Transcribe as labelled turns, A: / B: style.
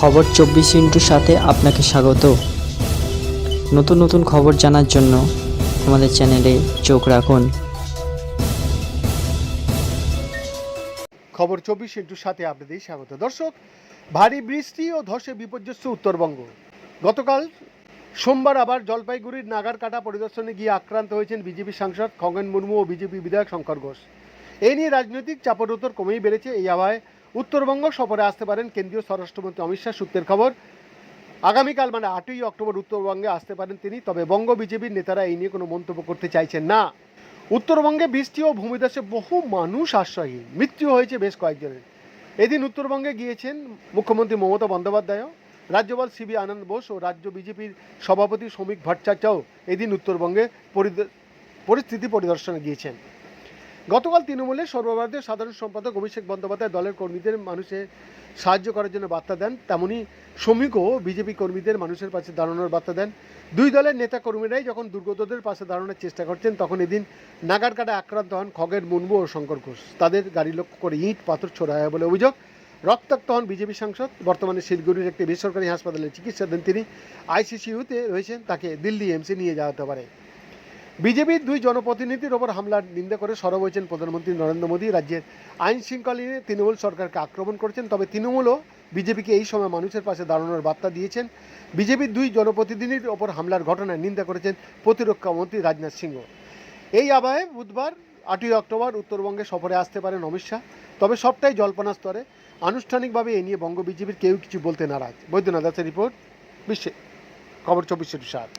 A: খবর চব্বিশ ইন্টুর সাথে আপনাকে স্বাগত। নতুন নতুন খবর জানার জন্য আমাদের চ্যানেলে চোখ রাখুন।
B: খবর চব্বিশ ইন্টুর সাথে আপনাদের স্বাগত। দর্শক, ভারী বৃষ্টি ও ধসে বিপর্যস্ত উত্তরবঙ্গ। গতকাল সোমবার আবার জলপাইগুড়ির নাগারকাটা পরিদর্শনে গিয়ে আক্রান্ত হয়েছেন বিজেপি সাংসদ খগেন মুর্মু ও বিজেপি বিধায়ক শঙ্কর ঘোষ। এই নিয়ে রাজনৈতিক চাপোত্তর কমেই বেড়েছে এই আবহাওয়ায় উত্তরবঙ্গ সফরে আসতে পারেন কেন্দ্রীয় স্বরাষ্ট্রমন্ত্রী অমিত শাহ, সূত্রের খবর। আগামীকাল মানে আটই অক্টোবর উত্তরবঙ্গে আসতে পারেন তিনি, তবে বঙ্গ বিজেপির নেতারা এই নিয়ে কোনো মন্তব্য করতে চাইছেন না। উত্তরবঙ্গে বৃষ্টি ও ভূমিধসে বহু মানুষ আশ্রয়হীন মৃত্যু হয়েছে বেশ কয়েকজনের। এদিন উত্তরবঙ্গে গিয়েছেন মুখ্যমন্ত্রী মমতা বন্দ্যোপাধ্যায়ও রাজ্যপাল সিবি আনন্দ বোস ও রাজ্য বিজেপির সভাপতি শ্রমিক ভট্টাচার্যও এদিন উত্তরবঙ্গে পরিস্থিতি পরিদর্শনে গিয়েছেন। গতকাল তৃণমূলের সর্বভারতীয় সাধারণ সম্পাদক অভিষেক বন্দ্যোপাধ্যায় দলের কর্মীদের মানুষের সাহায্য করার জন্য বার্তা দেন। তেমনি শ্রমিকও বিজেপি কর্মীদের মানুষের পাশে দাঁড়ানোর বার্তা দেন। দুই দলের নেতা কর্মীরাই যখন দুর্গতদের পাশে দাঁড়ানোর চেষ্টা করছেন, তখন এদিন নাগারকাটা আক্রান্ত হন খগের মুর্মু ও শঙ্কর ঘোষ। তাদের গাড়ি লক্ষ্য করে ইট, পাথর ছোড়া হয় বলে অভিযোগ। রক্তাক্ত হন বিজেপি সাংসদ। বর্তমানে শিলিগুড়ির একটি বেসরকারি হাসপাতালে চিকিৎসাধীন তিনি। আইসিসিউতে রয়েছেন, তাকে দিল্লি এমসে নিয়ে যাওয়া হতে পারে। বিজেপির দুই জনপ্রতিনিধির ওপর হামলার নিন্দা করে সরব হয়েছেন প্রধানমন্ত্রী নরেন্দ্র মোদী। রাজ্যের আইন শৃঙ্খলা নিয়ে তৃণমূল সরকারকে আক্রমণ করেছেন, তবে তৃণমূলও বিজেপিকে এই সময় মানুষের পাশে দাঁড়ানোর বার্তা দিয়েছেন। বিজেপির দুই জনপ্রতিনিধির ওপর হামলার ঘটনায় নিন্দা করেছেন প্রতিরক্ষা মন্ত্রী রাজনাথ সিংহ। এই আবহে বুধবার আটই অক্টোবর উত্তরবঙ্গে সফরে আসতে পারেন অমিত শাহ, তবে সবটাই জল্পনা স্তরে। আনুষ্ঠানিকভাবে এ নিয়ে বঙ্গ বিজেপির কেউ কিছু বলতে নারাজ। বৈদ্যনাথ দাসের রিপোর্ট বিশ্বে, খবর চব্বিশ সাত।